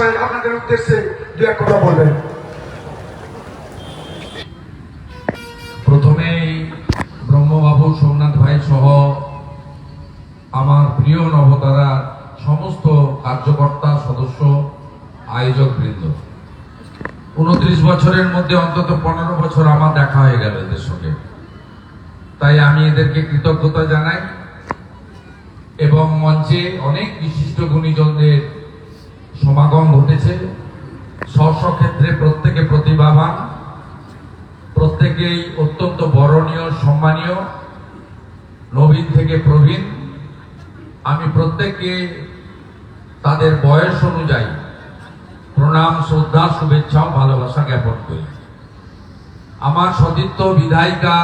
বিষয়ে আপনাদের উদ্দেশ্যে দু এক কথা বলবেন। প্রথমেই ব্রহ্মবাবু, সোমনাথ ভাই সহ আমার প্রিয় নবতারা সমস্ত কার্যকর্তা, সদস্য, আয়োজক বৃন্দ। উনত্রিশ বছরের মধ্যে অন্তত পনেরো বছর আমার দেখা হয়ে গেল এদের সঙ্গে। তাই আমি এদেরকে কৃতজ্ঞতা জানাই এবং মঞ্চে অনেক বিশিষ্ট গুণীজনদের সমাগম ঘটেছে। স্ব ক্ষেত্রে প্রত্যেকে প্রতিভাবান। প্রত্যেকেই অত্যন্ত বরণীয়, সম্মানীয়। নবীন থেকে প্রবীণ। আমি প্রত্যেককে তাদের বয়স অনুযায়ী প্রণাম, শ্রদ্ধা, শুভেচ্ছা ভালোবাসা জ্ঞাপন করি। আমার সতীর্থ বিধায়িকা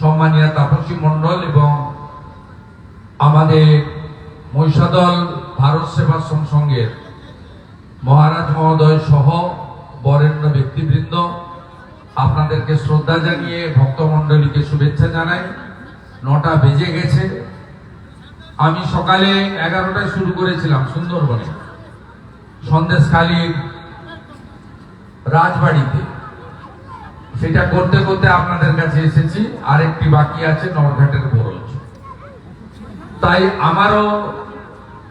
সম্মানীয় তাপসী মণ্ডল এবং আমাদের মহিষাদল ভারত সেবাশ্রম সংঘের মহারাজ মহোদয় সহ বরেণ্য ব্যক্তিবৃন্দ, আপনাদেরকে শ্রদ্ধা জানিয়ে ভক্তমণ্ডলীকে শুভেচ্ছা জানাই। নটা বেজে গেছে। আমি সকালে এগারোটায় শুরু করেছিলাম সুন্দরবনে। সন্দেশখালীর রাজবাড়িতে। সেটা করতে করতে আপনাদের কাছে এসেছি। আরেকটি বাকি আছে নরঘাটের বরজ। তাই আমারও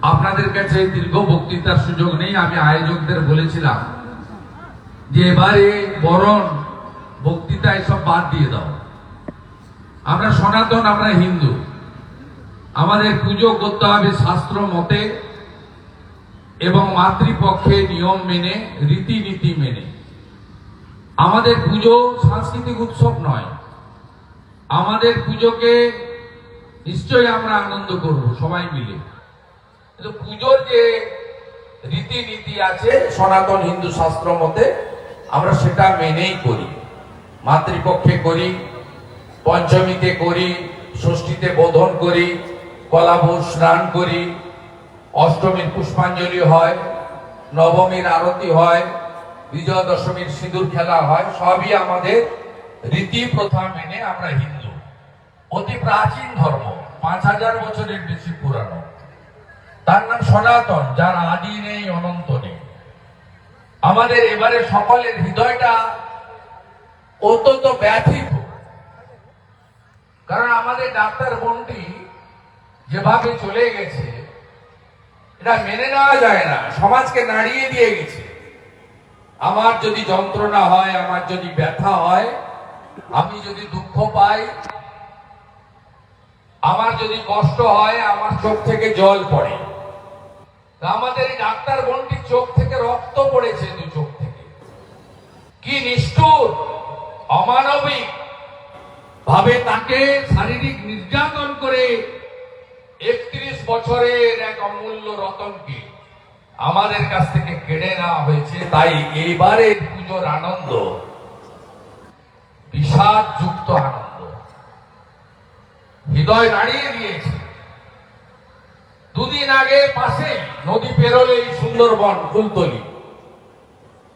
আপনাদের কাছে দীর্ঘ বক্তৃতার সুযোগ নেই, আমি আয়োজকদের বলেছিলাম যে এবারে বরণ বক্তৃতা এসব বাদ দিয়ে দাও। আমরা সনাতন, আমরা হিন্দু। আমাদের পুজো করতে হবে শাস্ত্র মতে এবং মাতৃপক্ষে নিয়ম মেনে, রীতিনীতি মেনে। আমাদের পুজো সাংস্কৃতিক উৎসব নয়। আমাদের পুজোকে নিশ্চয়ই আমরা আনন্দ করব সবাই মিলে। কিন্তু পুজোর যে রীতিনীতি আছে, সনাতন হিন্দু শাস্ত্র মতে, আমরা সেটা মেনেই করি। মাতৃপক্ষে করি, পঞ্চমীতে করি, ষষ্ঠীতে বোধন করি কলাভূষ স্নান করি, অষ্টমীর পুষ্পাঞ্জলি হয়, নবমীর আরতি হয় বিজয়া দশমীর সিঁদুর খেলা হয়, সবই আমাদের রীতি প্রথা মেনে আমরা হিন্দু। অতি প্রাচীন ধর্ম, পাঁচ হাজার বছরের বেশি পুরানো। তার নাম সনাতন, যার আদি নেই, অনন্ত নেই। আমাদের এবারে সকলের হৃদয়টা অত্যন্ত ব্যথিত। কারণ আমাদের ডাক্তার বোনটি যেভাবে চলে গেছে, এটা মেনে নেওয়া যায় না, সমাজকে নাড়িয়ে দিয়ে গেছে। আমার যদি যন্ত্রণা হয়, আমার যদি ব্যথা হয়, আমি যদি দুঃখ পাই, আমার যদি কষ্ট হয়, আমার চোখ থেকে জল পড়ে। আমাদের এই ডাক্তার বোনটির চোখ থেকে রক্ত পড়েছে দু চোখ থেকে। কি নিষ্ঠুর, অমানবিক। ভাবে তাকে শারীরিক নির্যাতন করে একত্রিশ বছরের এক অমূল্য রতনকে আমাদের কাছ থেকে কেড়ে নেওয়া হয়েছে। তাই এইবারের পুজোর আনন্দ বিষাদ যুক্ত আনন্দ। হৃদয় নাড়িয়ে দিয়েছে। দুদিন আগে পাশে নদী পেরোলেই সুন্দরবন ফুলতলি।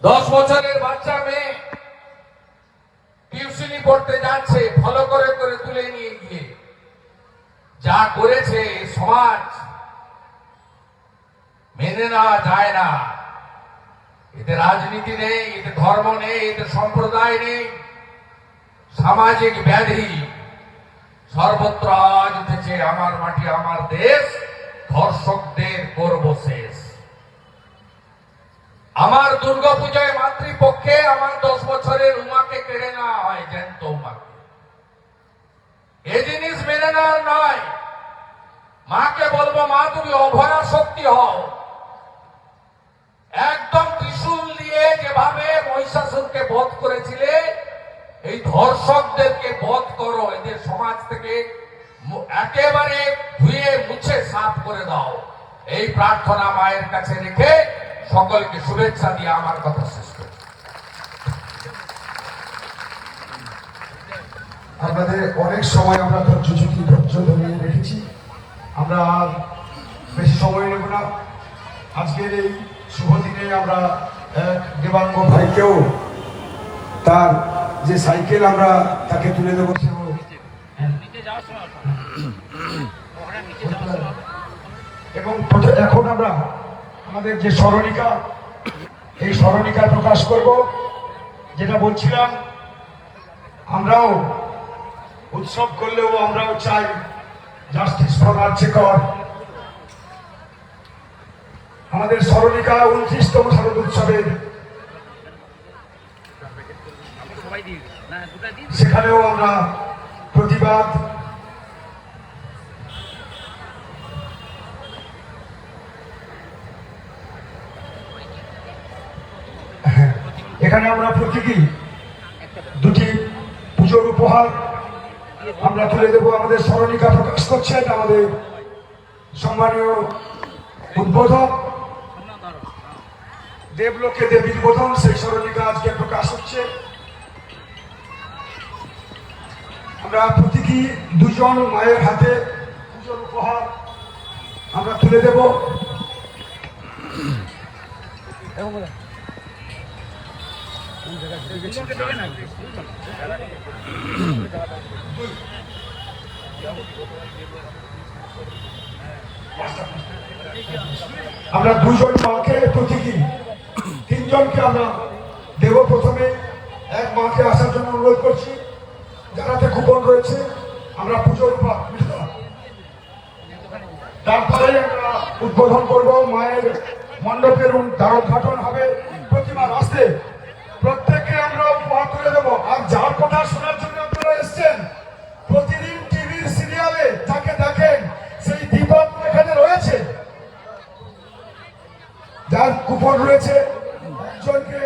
দশ বছরের বাচ্চা মেয়ে টিউশনি পড়তে যাচ্ছে ফলো করে করে তুলে নিয়ে গিয়ে। যা করেছে সমাজ মেনে নেওয়া যায় না। এতে রাজনীতি নেই, এতে ধর্ম নেই, এতে সম্প্রদায় নেই। সামাজিক ব্যাধি সর্বত্র আজ উঠেছে, আমার মাটি, আমার দেশ। ধর্ষকদের করব শেষ। আমার দুর্গাপূজায় মাতৃপক্ষে আমার দশ বছরের উমাকে কেড়ে নেওয়া হয় জ্যান্ত উমাকে। এ জিনিস মেনে নেওয়ার নয়। মাকে বলব, মা, তুমি অভয়া শক্তি হও। একদম ত্রিশূল দিয়ে যেভাবে মহিষাসুরকে বধ করেছিলে, এই ধর্ষকদেরকে বধ করো। এদের সমাজ থেকে একেবারে ধুয়ে মুছে সাফ করে দাও। এই প্রার্থনা মায়ের কাছে রেখে সকলকে শুভেচ্ছা দিয়ে আমার কথা শেষ করি। আপনাদের অনেক সময় আমরা ধৈর্য ঝুঁকি ধৈর্য ধরিয়ে রেখেছি। আমরা বেশি সময় নেব না। আজকের এই শুভ দিনে আমরা এক দেবাঙ্গ ভাইকেও তার যে সাইকেল আমরা তাকে তুলে দেবো সেও এবং এখন আমরা আমাদের যে স্মরণিকা, এই স্মরণিকা প্রকাশ করব, যেটা বলছিলাম, আমরাও উৎসব করলেও আমরাও চাই জাস্টিস ফর আর্যকর আমাদের স্মরণিকা উনত্রিশতম শারদ উৎসবের সেখানেও আমরা প্রতিবাদ হ্যাঁ, এখানে আমরা প্রতীকী দুটি পুজোর উপহার আমরা তুলে দেবো। আমাদের স্মরণিকা প্রকাশ করছেন আমাদের সম্মানীয় উদ্বোধক দেবলোকে দেবীর বোধন সেই স্মরণিকা আজকে প্রকাশ হচ্ছে। আমরা প্রতীকী দুজন মায়ের হাতে পুজোর উপহার আমরা তুলে দেব। আমরা দুজন মাকে প্রতীকী তিনজনকে আমরা দেব প্রথমে। এক মাকে আসার জন্য অনুরোধ করছি যারাতে কুপন রয়েছে, আমরা পুজো উপহার বুঝতে তারপরে আমরা উদ্বোধন করব মায়ের মণ্ডপের দ্বারোদ্ঘাটন হবে। প্রতিমা আসতে প্রত্যেককে আমরা উপহার তুলে দেবো। আর যার কথা শোনার জন্য আপনারা এসছেন, প্রতিদিন টিভির সিরিয়ালে যাকে দেখেন, সেই দীপক এখানে রয়েছে। যার কুপন রয়েছে, একজনকে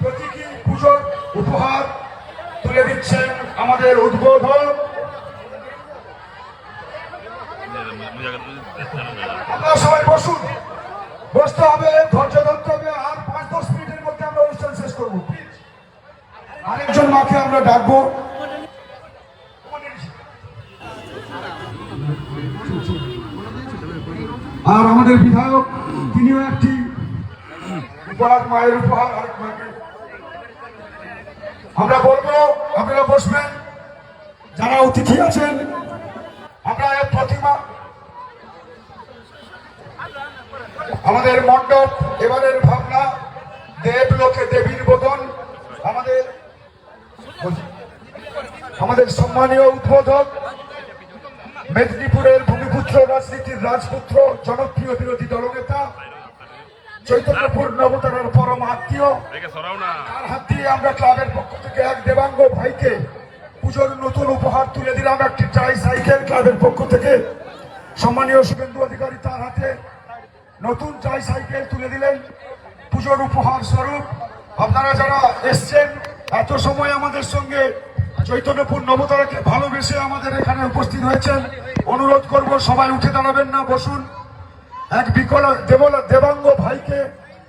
প্রতীকী পুজোর উপহার তুলে দিচ্ছেন আমাদের উদ্বোধন আপনারা সবাই বসুন। বসতে হবে, ধৈর্য ধরতে হবে, আর করব আরেকজন মাকে আমরা ডাকবো। আর আমাদের বিধায়ক, তিনিও একটি উপহার, মায়ের উপহার আরেক মাকে। আমরা বলব, আপনারা বসবেন। যারা অতিথি আছেন, আমরা এক প্রতিমা। আমাদের মণ্ডপ, এবারের ভাবনা দেব লোকে দেবীর বোধন আমাদের আমাদের সম্মানীয় উদ্বোধক, মেদিনীপুরের ভূমিপুত্র, রাজনীতির রাজপুত্র, জনপ্রিয় বিরোধী দলনেতা, চৈতন্যপুর নবতারার পরম আত্মীয়। তার হাত দিয়ে আমরা ক্লাবের পক্ষ থেকে এক দেবাঙ্গ ভাইকে পুজোর নতুন উপহার তুলে দিলাম, একটি ট্রাই সাইকেল ক্লাবের পক্ষ থেকে। সম্মানীয় শুভেন্দু অধিকারী তার হাতে নতুন ট্রাই সাইকেল তুলে দিলেন। পুজোর উপহার স্বরূপ আপনারা যারা এসছেন, এত সময় আমাদের সঙ্গে চৈতন্যপুর নবতারাকে ভালোবেসে আমাদের এখানে উপস্থিত হয়েছেন, অনুরোধ করব সবাই উঠে দাঁড়াবেন না, বসুন। এক বিকল দেবল, দেবাঙ্গ ভাইকে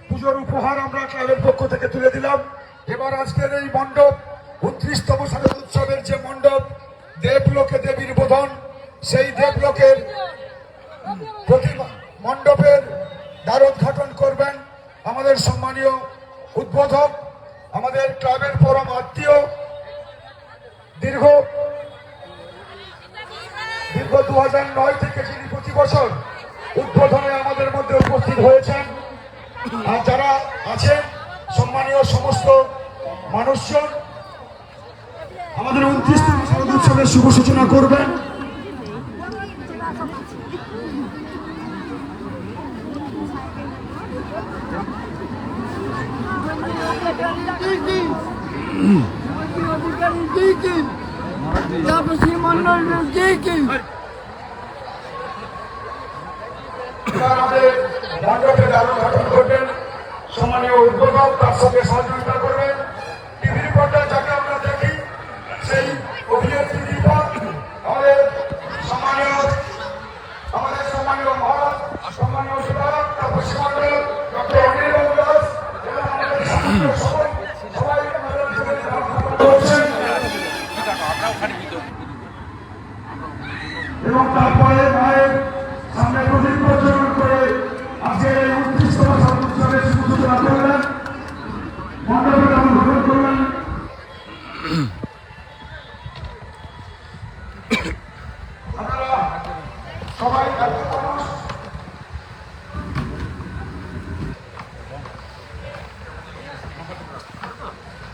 পুজোর উপহার আমরা ক্লাবের পক্ষ থেকে তুলে দিলাম। এবার আজকের এই মণ্ডপ, উনত্রিশতম শারদ উৎসবের যে মণ্ডপ, দেবলোকে দেবীর বোধন, সেই দেবলোকের প্রতিমা মণ্ডপের দ্বারোদ্ঘাটন করবেন। আমাদের সম্মানীয় উদ্বোধক, আমাদের ক্লাবের পরম আত্মীয়, দীর্ঘ দীর্ঘ দু নয় থেকে যিনি প্রতি বছর উদ্বোধনে আমাদের মধ্যে উপস্থিত হয়েছেন, আর যারা আছেন, সম্মানীয় সমস্ত মানুষজন, আমাদের উনত্রিশতম শারদ উৎসবের শুভ সূচনা করবেন। আমাদের মণ্ডপে দ্বারোদ্ঘাটন করবেন সম্মানীয় উদ্বোধক তার সাথে সহযোগিতা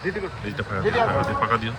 এইটা ফাঁকা দিও ফাঁকা দিও